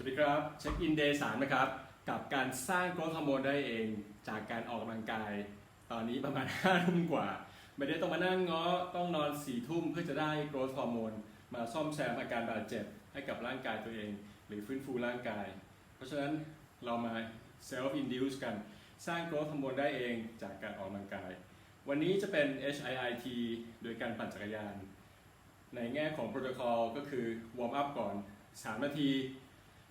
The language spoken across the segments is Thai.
สวัสดีครับ เช็คอินเดย์สามนะครับ กับการสร้างโกรทฮอร์โมนได้เองจากการออกกำลังกาย ตอนนี้ประมาณ5ทุ่มกว่า ไม่ได้ต้องมานั่งง้อต้องนอน4ทุ่มเพื่อจะได้โกรทฮอร์โมนมาซ่อมแซมอาการบาดเจ็บให้กับร่างกายตัวเอง หรือฟื้นฟูร่างกาย เพราะฉะนั้นเรามา self induce กัน สร้างโกรทฮอร์โมนได้เองจากการออกกำลังกาย วันนี้จะเป็น HIIT โดยการปั่นจักรยาน ในแง่ของโปรโตคอลก็คือวอร์มอัพก่อน 3 นาที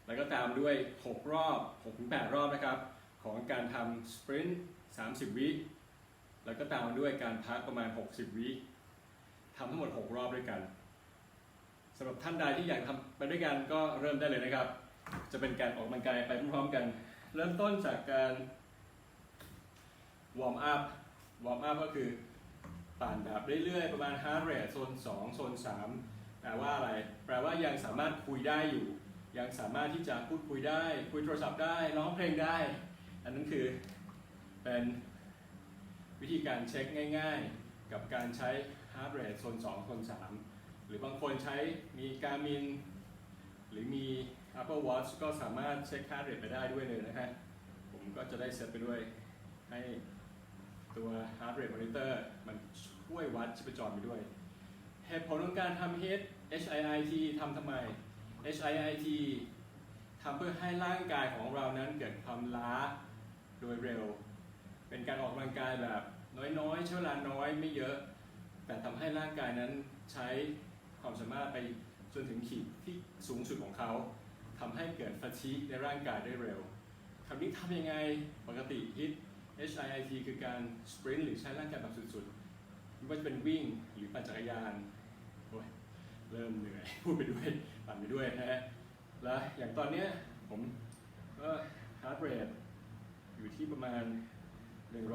แล้วก็ตามด้วย 6 รอบ 6-8 รอบนะครับ ของการทำสปรินต์30 วิแล้วก็ตามด้วยการพักประมาณ 60 วิทำทั้งหมด 6 รอบด้วยกันสำหรับท่านใดที่อยากทำไปด้วยกันก็เริ่มได้เลยนะครับ จะเป็นการออกกำลังกายไปพร้อมๆกัน เริ่มต้นจากการวอร์มอัพ วอร์มอัพก็คือปั่นแบบเรื่อยๆ ประมาณ heart rate โซน 2 โซน 3 แปลว่าอะไร แปลว่ายังสามารถคุยได้อยู่ ยังสามารถที่จะพูดคุยได้ คุยโทรศัพท์ได้ ร้องเพลงได้ อันนั้นคือเป็นวิธีการเช็คง่ายๆ กับการใช้ heart rate โซน2โซน3 หรือบางคนใช้มี Garmin หรือมี Apple Watch ก็สามารถเช็ค heart rate ไปได้ด้วยเลยนะฮะ ผมก็จะได้เซตไปด้วยให้ตัว heart rate monitor มันช่วยวัดชีพจรไปด้วย เหตุผลของการทำ HIIT ทำทำไม HIIT ทำเพื่อให้ร่างกายของเรานั้นเกิดความล้าโดยเร็ว เป็นการออกกำลังกายแบบน้อยๆใช้เวลาน้อยไม่เยอะ แต่ทำให้ร่างกายนั้นใช้ความสามารถไปจนถึงขีดที่สูงสุดของเขาทำให้เกิดฟาชิในร่างกายได้เร็วคำนี้ทำยังไงปกติ HIIT HIIT คือการสปรินต์หรือใช้ร่างกายแบบสุดๆไม่ว่าจะเป็นวิ่งหรือปั่นจักรยานโอ้ยเริ่มเหนื่อยพูดไปด้วย ปั่นไปด้วยนะฮะแล้วอย่างตอนเนี้ยผมก็ฮาร์ดเรทอยู่ที่ประมาณ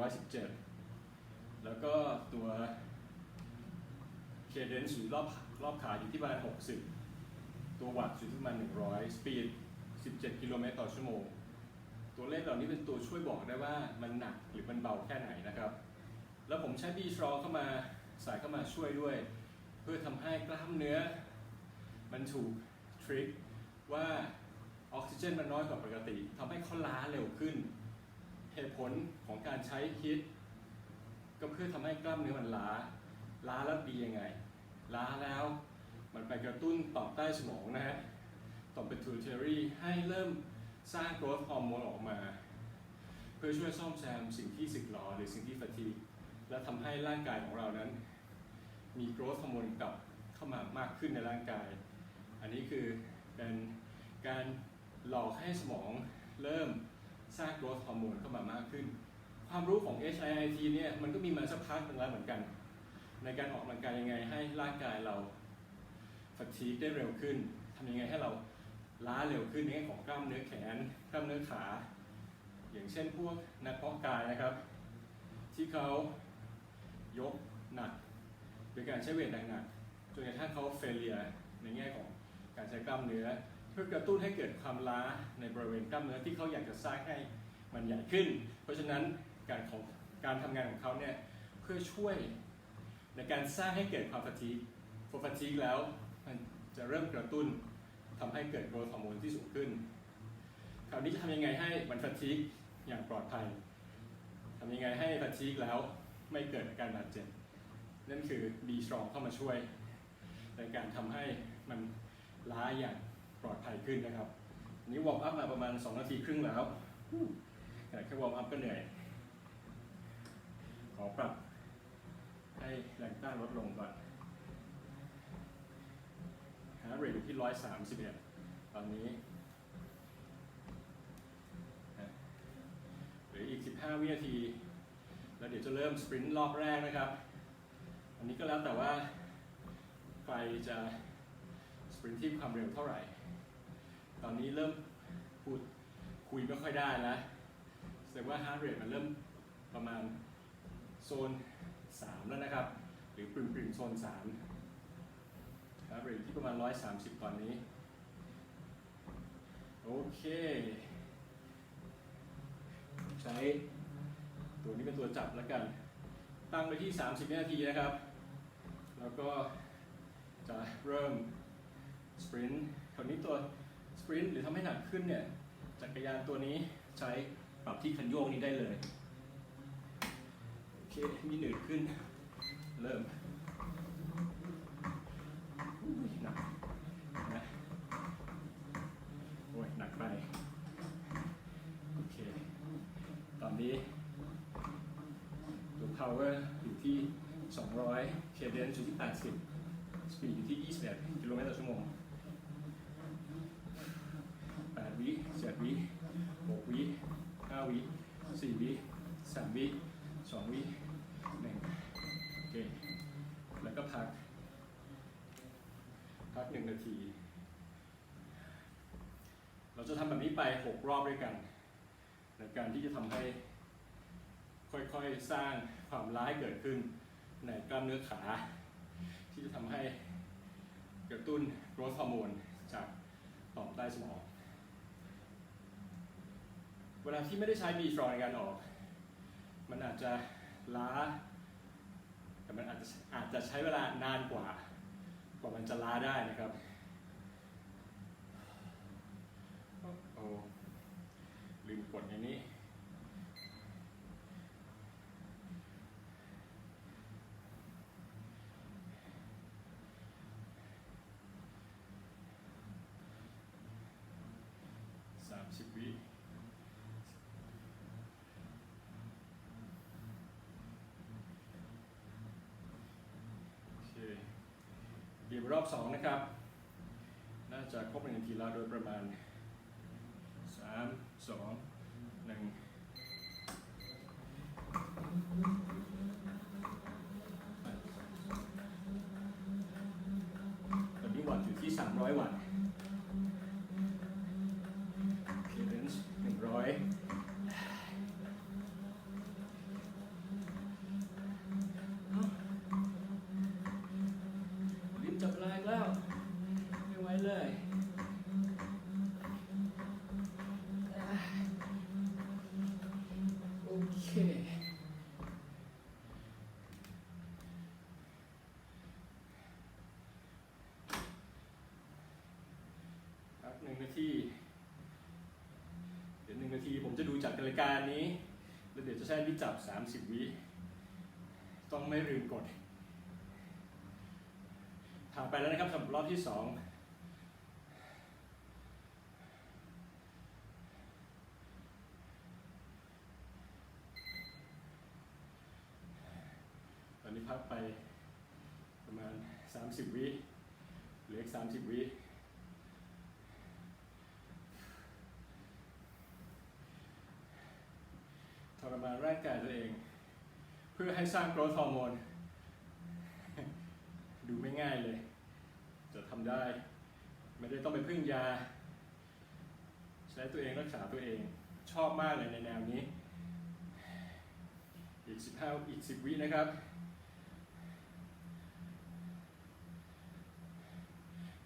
117 แล้วก็ตัวเคเดนซ์หรือรอบรอบขาอยู่ที่ประมาณ 60 ตัววัตต์อยู่ที่ประมาณ 100 สปีด 17 กิโลเมตรต่อชั่วโมง ตัวเลขเหล่านี้เป็นตัวช่วยบอกได้ว่ามันหนักหรือมันเบาแค่ไหนนะครับ แล้วผมใช้ B strong เข้ามาใส่เข้ามาช่วยด้วย เพื่อทำให้กล้ามเนื้อ มันถูกทริกว่าออกซิเจนมันน้อยกว่าปกติทำให้เขาล้าเร็วขึ้น เหตุผลของการใช้ฮิตก็เพื่อทำให้กล้ามเนื้อมันล้า ล้าแล้วดียังไง ล้าแล้วมันไปกระตุ้นต่อมใต้สมองนะฮะต่อม pituitary ให้เริ่มสร้าง growth hormone ออกมา เพื่อช่วยซ่อมแซมสิ่งที่สึกหรอหรือสิ่งที่ fatigue และทำให้ร่างกายของเรานั้น มี growth hormone กลับเข้ามามากขึ้นในร่างกาย อันนี้คือเป็นการหลอกให้สมองเริ่มสร้าง growth hormone เข้ามามากขึ้น ความรู้ของ HIIT เนี่ยมันก็มีมาสักพักหนึ่งแล้วเหมือนกัน ในการออกกำลังกายยังไงให้ร่างกายเรา fatigue ได้เร็วขึ้นทำยังไงให้เราล้าเร็วขึ้นในแง่ของกล้ามเนื้อแขนกล้ามเนื้อขา อย่างเช่นพวกนักเพาะกายนะครับ ที่เขายกหนักโดยการใช้เวทหนักๆจนกระทั่งเขาเฟลเลียในแง่ของ การใช้กล้ามเนื้อ เพื่อกระตุ้นให้เกิดความล้าในบริเวณกล้ามเนื้อที่เขาอยากจะสร้างให้มันใหญ่ขึ้น เพราะฉะนั้นการของการทำงานของเขาเนี่ยเพื่อช่วยในการสร้างให้เกิดความฟาทีพอฟาทีกแล้วมันจะเริ่มกระตุ้นทำให้เกิดโกรทฮอร์โมนที่สูงขึ้น คราวนี้จะทำยังไงให้มันฟาทีกอย่างปลอดภัยทำยังไงให้ฟาทีกแล้วไม่เกิดการบาดเจ็บ นั่นคือ B strong เข้ามาช่วย ในการทำให้มัน ล้าอย่างปลอดภัยขึ้นนะครับนี้วอร์มอัพมาประมาณ 2 นาทีครึ่งแล้วแต่แค่วอร์มอัพก็เหนื่อย ขอปรับให้แรงต้านลดลงก่อนฮาร์ดเรทอยู่ที่ 131 ตอนนี้หลืออีก 15 วินาที แล้วเดี๋ยวจะเริ่มสปรินต์รอบแรกนะครับ อันนี้ก็แล้วแต่ว่าใครจะ ปรินที่ความเร็วเท่าไหร่ ตอนนี้เริ่มพูดคุยไม่ค่อยได้แล้วแสดงว่าฮาร์ดเรทมันเริ่มประมาณโซน 3 แล้วนะครับ หรือปริมปริมๆโซน3ฮาร์ดเรทที่ประมาณ 130 ตอนนี้ โอเค ใช้ตัวนี้เป็นตัวจับแล้วกัน ตั้งไปที่ 30วินาทีนะครับ แล้วก็จะเริ่ม สปรินต์คราวนี้ตัวสปรินต์หรือทำให้หนักขึ้นเนี่ยจักรยานตัวนี้ใช้ปรับที่คันโยกนี้ได้เลยโอเคมีหนืดขึ้น เริ่มหนักนะโอ้ยหนักไปโอเค ตอนนี้ตัว power อยู่ที่ 200 cadence อยู่ที่ 80 speed อยู่ที่ 21 กิโลเมตรต่อชั่วโมง 8 วิ7วิ6วิ 5วิ4วิ3วิ2วิ1โอเค แล้วก็พัก พัก 1 นาที เราจะทำแบบนี้ไป 6 รอบด้วยกันในการที่จะทำให้ค่อยๆ สร้างความร้ายเกิดขึ้นในกล้ามเนื้อขา ที่จะทำให้กระตุ้นโกรทฮอร์โมนจากต่อมใต้สมอง เวลาที่ไม่ได้ใช้บีฟรอในการออก มันอาจจะล้า แต่มันอาจจะอาจจะใช้เวลานานกว่า กว่ามันจะล้าได้นะครับโอ้ลืมกดอย่างนี้ รอบ 2 นะครับ น่าจะครบหนึ่งทีละโดยประมาณ 3 2 ที ผมจะดูจากรายการนี้ แล้วเดี๋ยวจะใช้วิจับ 30 วิ ต้องไม่ลืมกด ผ่านไปแล้วนะครับสำหรับรอบที่2ตอนนี้พักไปประมาณ 30 วิเหลืออีก30 วิ ท ร่างกายตัวเอง เพื่อให้สร้างโกรทฮอร์โมน ดูไม่ง่ายเลย จะทำได้ ไม่ได้ต้องไปพึ่งยา ใช้ตัวเองรักษาตัวเอง ชอบมากเลยในแนวนี้ อีก 15 อีก 10 วินะครับ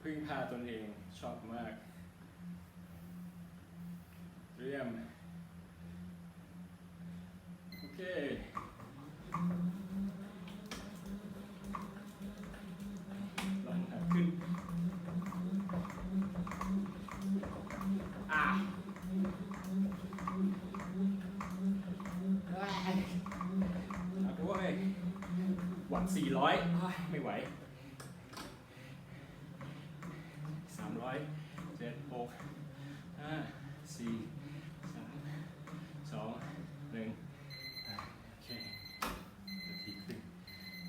พึ่งพาตนเองชอบมาก เรียมโอเ Okay. Lần hạ khinh. À. À. อะโวยหวัด400โอ้ยไม่ไหว 300 7 6 5 4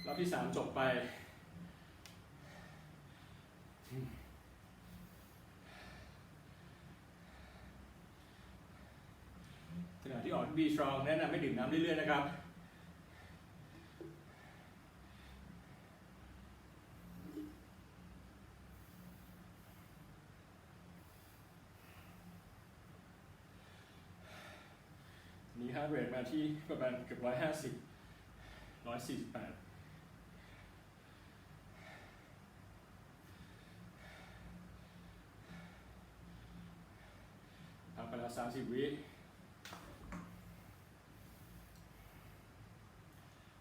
รอบที่สามจบไป ขณะที่ออกบีสตรองแนะนำให้ดื่มน้ำเรื่อยๆนะครับนี้ฮาร์ดเรทมาที่ประมาณเกือบร้อยห้าสิบร้อยสี่สิบแปดทำไปแล้ว สิบวิ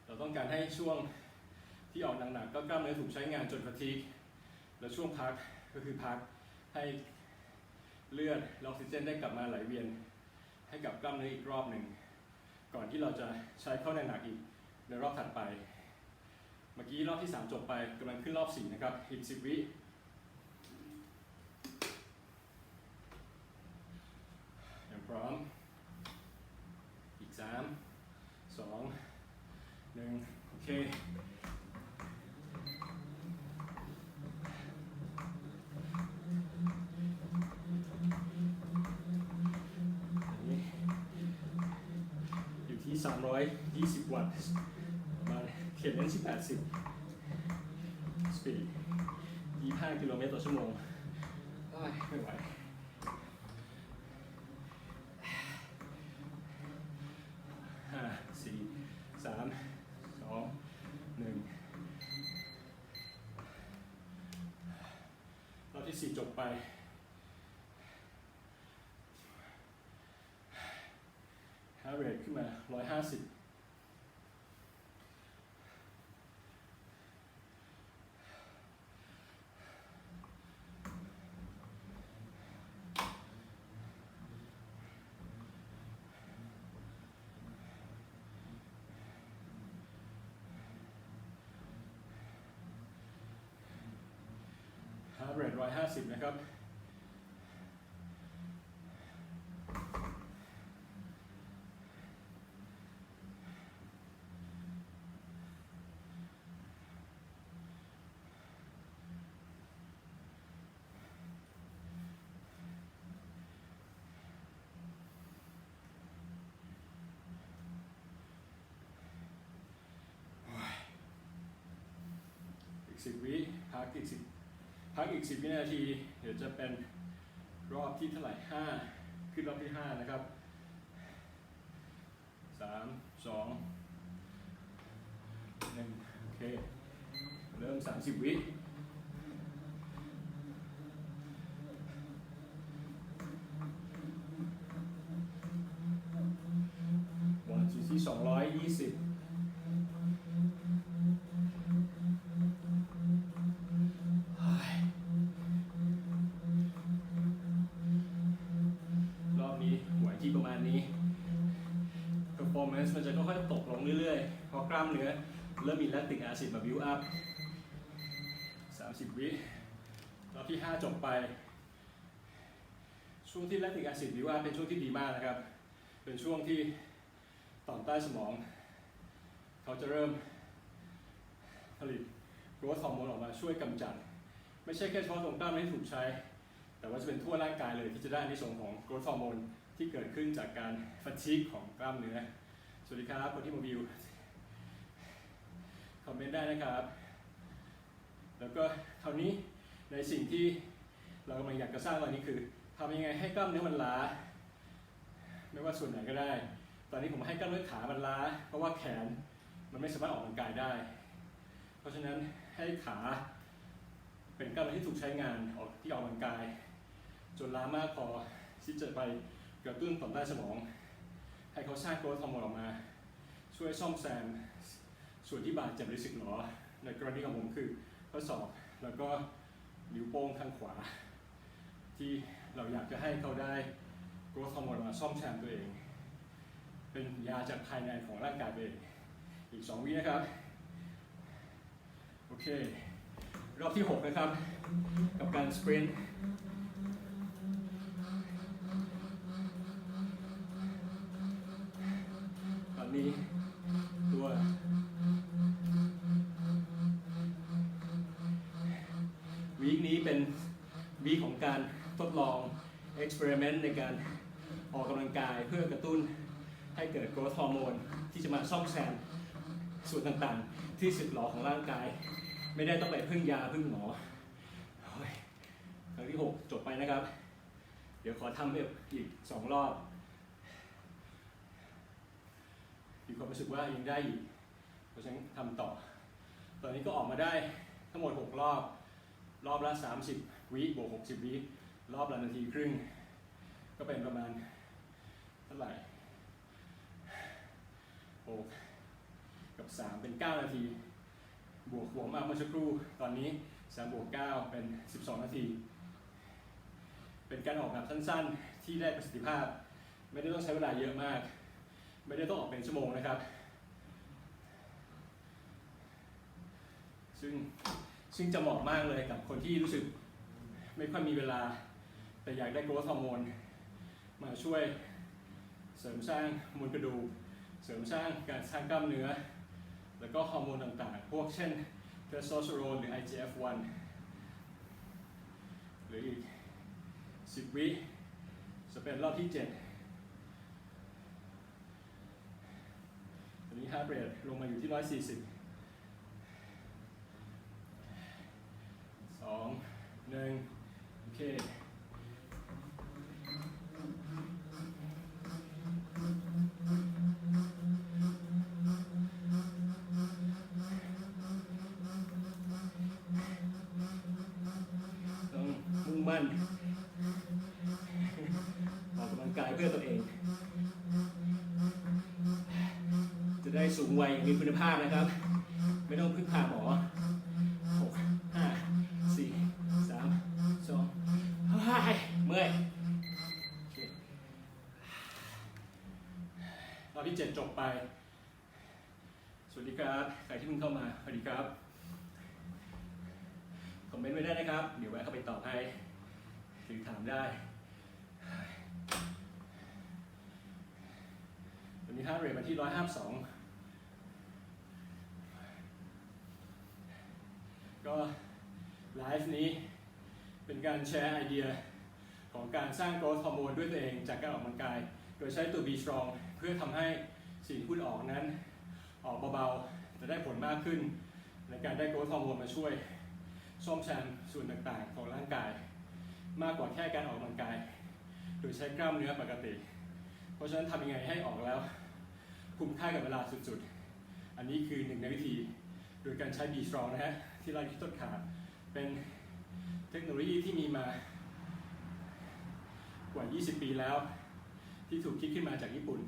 เราต้องการให้ช่วงที่ออกหนักๆก็กล้ามเนื้อถูกใช้งานจนฟาทีกแล้วช่วงพักก็คือพักให้เลือดออกซิเจนได้กลับมาไหลเวียน ให้กับกล้ามเนื้ออีกรอบหนึ่ง ก่อนที่เราจะใช้เข้าในหนักอีกในรอบถัดไป เมื่อกี้รอบที่ 3 จบไปกำลังขึ้นรอบ 4 นะครับอีก10 วิ อย่าง พร้อม อีก 3 2 1 โอเคอันนี้อยู่ที่ 320 วัตต์มาเขียนเน้นที่80 สปีด25 กิโลเมตรต่อชั่วโมงไม่ไหว ห้าสี่สามสองหนึ่งรอบที่สี่จบไป ฮาร์เรทขึ้นมา 150 ฮาร์เรท150นะครับ อีกสิบวิพักอีกสิบ พักอีกสิบวินาที เดี๋ยวจะเป็นรอบที่เท่าไหร่ห้าขึ้นรอบที่ห้านะครับสามสองหนึ่งโอเค เริ่มสามสิบวิวันจุดที่สองร้อยยี่สิบ รอบนี้ไหวที่ประมาณ นี้ performance มันจะค่อยๆตกลงเรื่อยๆ เพราะกล้ามเนื้อเริ่มมีแลคติกแอซิดมา build up 30 วิรอบที่ 5 จบไป ช่วงที่แลคติกแอซิด build up เป็นช่วงที่ดีมากนะครับ เป็นช่วงที่ต่อมใต้สมอง เขาจะเริ่มผลิต growth hormone ออกมาช่วยกำจัด ไม่ใช่แค่เฉพาะตรงกล้ามเนื้อที่ถูกใช้ แต่ว่าจะเป็นทั่วร่างกายเลยที่จะได้ในส่วนของ growth hormone ที่ ที่เกิดขึ้นจากการ fatigue ของกล้ามเนื้อ สวัสดีครับคนที่มาวิว คอมเมนต์ได้นะครับ แล้วก็คราวนี้ในสิ่งที่เรากำลังอยากจะสร้างตอนนี้คือทำยังไงให้กล้ามเนื้อมันล้า ไม่ว่าส่วนไหนก็ได้ ตอนนี้ผมให้กล้ามเนื้อขามันล้า เพราะว่าแขนมันไม่สามารถออกกำลังกายได้ เพราะฉะนั้นให้ขาเป็นกล้ามเนื้อที่ถูกใช้งานออกที่ออกกำลังกาย จนล้ามากพอที่จะไป กระตุ้นต่อมใต้สมอง ให้เขาสร้างโกรทฮอร์โมนออกมา ช่วยซ่อมแซมส่วนที่บาดเจ็บหรือสึกหรอ ในกรณีของผมคือข้อศอกแล้วก็นิ้วโป้งข้างขวา ที่เราอยากจะให้เขาได้โกรทฮอร์โมนมาซ่อมแซมตัวเอง เป็นยาจากภายในของร่างกายเองอีก 2 วินะครับ โอเค รอบที่ 6 นะครับ กับการสปรินต์อนนี้ตัววีคนี้เป็นวีคของการทดลอง experiment ใน การออกกำลังกายเพื่อกระตุ้นให้เกิด growth hormone ที่จะมาซ่อมแซมส่วนต่างๆ ที่สึกหรอของร่างกาย ไม่ได้ต้องไปพึ่งยาพึ่งหมอครั้งที่ 6 จบไปนะครับ เดี๋ยวขอทำแบบอีก 2 รอบมีความรู้สึกว่ายังได้อีกเพราะฉะนั้นทำต่อ ตอนนี้ก็ออกมาได้ทั้งหมด 6 รอบ รอบละ 30 วิบวก 60 วิรอบละนาทีครึ่ง ก็เป็นประมาณเท่าไหร่6กับ3เป็น9นาที บวกหัวมาเมื่อสักครู่ตอนนี้3บวก9เป็น12นาที เป็นการออกแบบสั้นๆ ที่ได้ประสิทธิภาพ ไม่ได้ต้องใช้เวลาเยอะมาก ไม่ได้ต้องออกเป็นชั่วโมงนะครับ ซึ่งซึ่งจะเหมาะมากเลยกับคนที่รู้สึกไม่ค่อยมีเวลา แต่อยากได้โกรทฮอร์โมน มาช่วยเสริมสร้างมวลกระดูก เสริมสร้างการสร้างกล้ามเนื้อ แล้วก็ฮอร์โมนต่างๆ พวกเช่นเทสโทสเตอโรนหรือ IGF-1 หรืออีก 10 วิจะเป็นรอบที่ 7ตอนนี้ heart rate ลงมาอยู่ที่ 140สองหนึ่งโอเค ต้องมุ่งมั่นออกกำลังกายเพื่อตัวเอง จะ ได้สูงวัยมีคุณภาพนะครับ ไม่ต้องพึ่งพาหมอหกห้าสี่สามสองเฮ้เมื่อยรอบที่เจ็ดจบไป สวัสดีครับ ใครที่เพิ่งเข้ามา สวัสดีครับ คอมเมนต์ไว้ได้นะครับ เดี๋ยวแวะเข้าไปตอบให้ หรือถามได้วันนี้ค่าเรทมาที่152 ก็ไลฟ์นี้เป็นการแชร์ไอเดียของการสร้างโกรทฮอร์โมนด้วยตัวเองจากการออกกำลังกาย โดยใช้ตัว B Strong เพื่อทำให้สิ่งที่คุณออกนั้น ออกเบาๆ จะได้ผลมากขึ้น ในการได้โกรทฮอร์โมนมาช่วยซ่อมแซมส่วนต่างๆ ของร่างกาย มากกว่าแค่การออกกำลังกาย โดยใช้กล้ามเนื้อปกติ เพราะฉะนั้นทำยังไงให้ออกแล้ว คุ้มค่ากับเวลาสุดๆ อันนี้คือหนึ่งในวิธี โดยการใช้ B Strong นะฮะ ที่เราที่ต้นขาเป็นเทคโนโลยีที่มีมากว่า 20 ปีแล้ว ที่ถูกคิดขึ้นมาจากญี่ปุ่น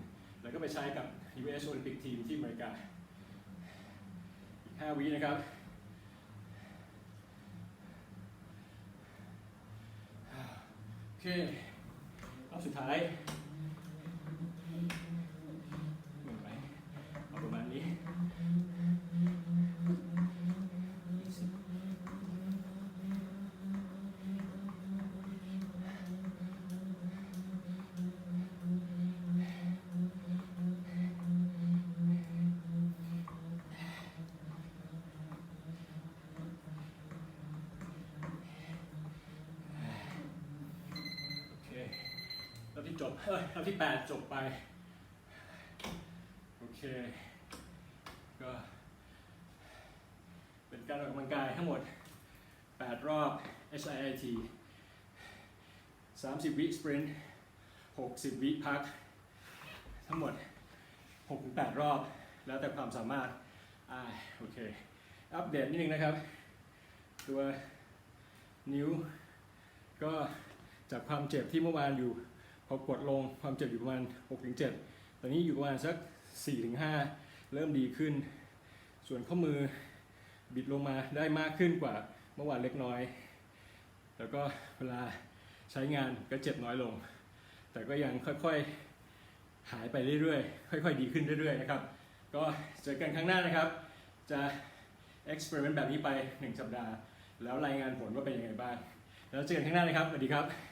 แล้วก็ไปใช้กับ US Olympic Team ที่อเมริกา อีก 5 วินะครับโอเครอบสุดท้ายเหมือนไหมเอาประมาณนี้ โอเครอบที่ จบ เอ้ยรอบที่แปดจบไป โอเค ก็เป็นการออกกำลังกายทั้งหมด 8 รอบ HIIT 30 วิสปรินต์60 วิพัก ทั้งหมด 6-8 รอบ แล้วแต่ความสามารถอ่าโอเค อัปเดตนิดนึงนะครับ ตัวนิ้วก็จากความเจ็บที่เมื่อวานอยู่ พอกดลงความเจ็บอยู่ประมาณ 6-7 ตอนนี้อยู่ประมาณสัก 4-5 เริ่มดีขึ้น ส่วนข้อมือบิดลงมาได้มากขึ้นกว่าเมื่อวานเล็กน้อย แล้วก็เวลาใช้งานก็เจ็บน้อยลง แต่ก็ยังค่อยๆหายไปเรื่อยๆ ค่อยๆ ดีขึ้นเรื่อยๆ นะครับ ก็เจอกันครั้งหน้านะครับ จะ experiment แบบนี้ไป 1 สัปดาห์ แล้วรายงานผลว่าเป็นยังไงบ้าง แล้วเจอกันครั้งหน้านะครับ สวัสดีครับ